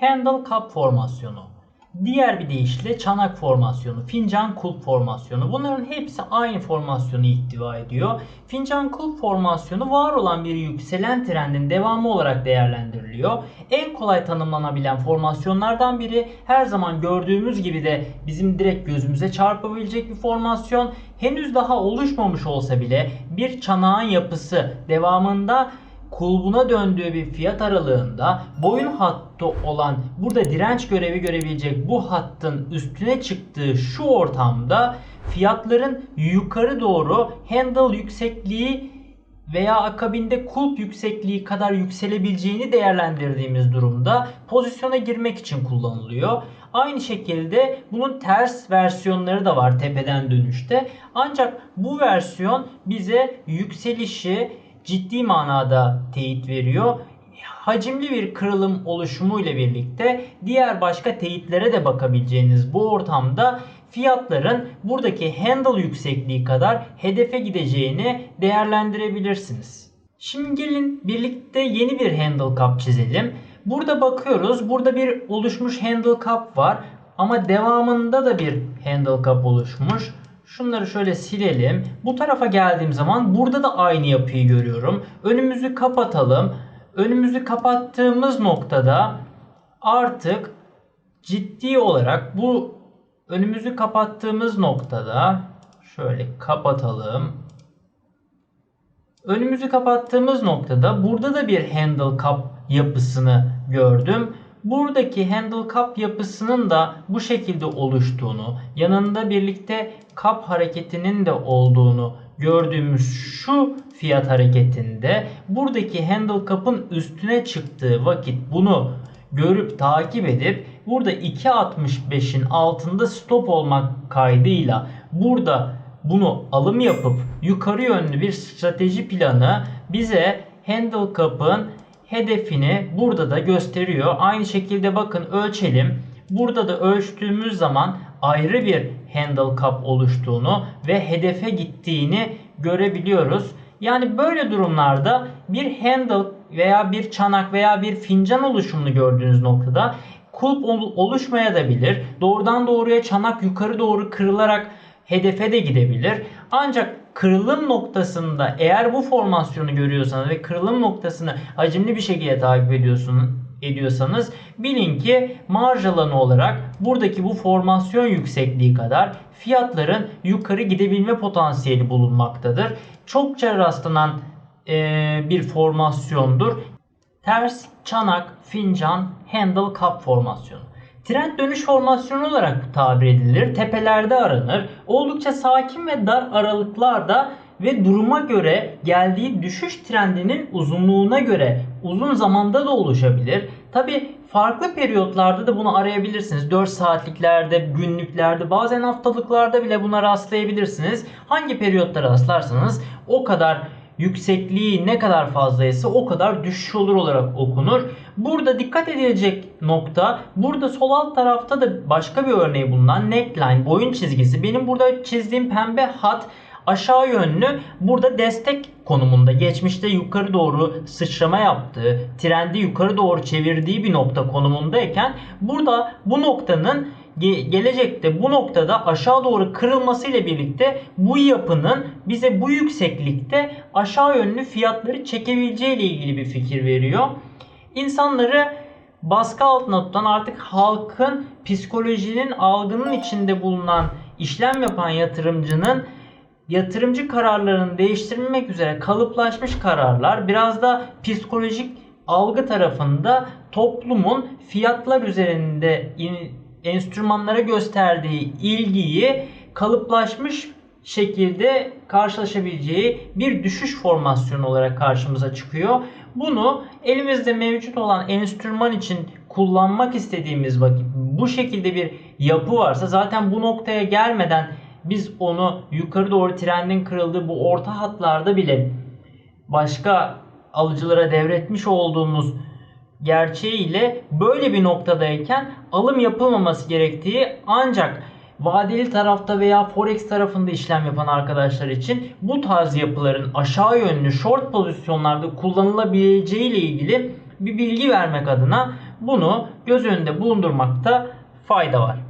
handle cup formasyonu. Diğer bir deyişle çanak formasyonu, fincan kulp formasyonu. Bunların hepsi aynı formasyonu ihtiva ediyor. Fincan kulp formasyonu var olan bir yükselen trendin devamı olarak değerlendiriliyor. En kolay tanımlanabilen formasyonlardan biri her zaman gördüğümüz gibi de bizim direkt gözümüze çarpabilecek bir formasyon. Henüz daha oluşmamış olsa bile bir çanağın yapısı devamında kulbuna döndüğü bir fiyat aralığında boyun hattı olan burada direnç görevi görebilecek bu hattın üstüne çıktığı şu ortamda fiyatların yukarı doğru handle yüksekliği veya akabinde kulp yüksekliği kadar yükselebileceğini değerlendirdiğimiz durumda pozisyona girmek için kullanılıyor. Aynı şekilde bunun ters versiyonları da var tepeden dönüşte. Ancak bu versiyon bize yükselişi ciddi manada teyit veriyor. Hacimli bir kırılım oluşumu ile birlikte diğer başka teyitlere de bakabileceğiniz bu ortamda fiyatların buradaki handle yüksekliği kadar hedefe gideceğini değerlendirebilirsiniz. Şimdi gelin birlikte yeni bir handle cup çizelim. Burada bakıyoruz. Burada bir oluşmuş handle cup var. Ama devamında da bir handle cup oluşmuş. Şunları şöyle silelim. Bu tarafa geldiğim zaman burada da aynı yapıyı görüyorum. Önümüzü kapatalım. Önümüzü kapattığımız noktada artık ciddi olarak bu önümüzü kapattığımız noktada şöyle kapatalım. Önümüzü kapattığımız noktada burada da bir handle cup yapısını gördüm. Buradaki handle cup yapısının da bu şekilde oluştuğunu, yanında birlikte cup hareketinin de olduğunu gördüğümüz şu fiyat hareketinde buradaki handle cup'ın üstüne çıktığı vakit bunu görüp takip edip burada 2.65'in altında stop olmak kaydıyla burada bunu alım yapıp yukarı yönlü bir strateji planı bize handle cup'ın hedefini burada da gösteriyor. Aynı şekilde bakın ölçelim. Burada da ölçtüğümüz zaman ayrı bir handle cup oluştuğunu ve hedefe gittiğini görebiliyoruz. Yani böyle durumlarda bir handle veya bir çanak veya bir fincan oluşumunu gördüğünüz noktada kulp oluşmaya da bilir. Doğrudan doğruya çanak yukarı doğru kırılarak hedefe de gidebilir. Ancak kırılım noktasında eğer bu formasyonu görüyorsanız ve kırılım noktasını hacimli bir şekilde takip ediyorsunuz ediyorsanız bilin ki marj alanı olarak buradaki bu formasyon yüksekliği kadar fiyatların yukarı gidebilme potansiyeli bulunmaktadır. Çokça rastlanan e, bir formasyondur. Ters, çanak, fincan, handle, cup formasyonu. Trend dönüş formasyonu olarak tabir edilir. Tepelerde aranır. Oldukça sakin ve dar aralıklarda ve duruma göre geldiği düşüş trendinin uzunluğuna göre uzun zamanda da oluşabilir. Tabi farklı periyotlarda da bunu arayabilirsiniz. 4 saatliklerde, günlüklerde, bazen haftalıklarda bile buna rastlayabilirsiniz. Hangi periyotta rastlarsanız o kadar yüksekliği ne kadar fazlaysa o kadar düşüş olur olarak okunur. Burada dikkat edilecek nokta burada sol alt tarafta da başka bir örneği bulunan neckline boyun çizgisi. Benim burada çizdiğim pembe hat aşağı yönlü burada destek konumunda geçmişte yukarı doğru sıçrama yaptığı, trendi yukarı doğru çevirdiği bir nokta konumundayken burada bu noktanın gelecekte bu noktada aşağı doğru kırılması ile birlikte bu yapının bize bu yükseklikte aşağı yönlü fiyatları çekebileceği ile ilgili bir fikir veriyor. İnsanları baskı altına tutan artık halkın psikolojinin algının içinde bulunan işlem yapan yatırımcının yatırımcı kararlarını değiştirmek üzere kalıplaşmış kararlar biraz da psikolojik algı tarafında toplumun fiyatlar üzerinde enstrümanlara gösterdiği ilgiyi kalıplaşmış şekilde karşılaşabileceği bir düşüş formasyonu olarak karşımıza çıkıyor. Bunu elimizde mevcut olan enstrüman için kullanmak istediğimiz vakit bu şekilde bir yapı varsa zaten bu noktaya gelmeden biz onu yukarı doğru trendin kırıldığı bu orta hatlarda bile başka alıcılara devretmiş olduğumuz gerçeğiyle böyle bir noktadayken alım yapılmaması gerektiği ancak vadeli tarafta veya forex tarafında işlem yapan arkadaşlar için bu tarz yapıların aşağı yönlü short pozisyonlarda kullanılabileceği ile ilgili bir bilgi vermek adına bunu göz önünde bulundurmakta fayda var.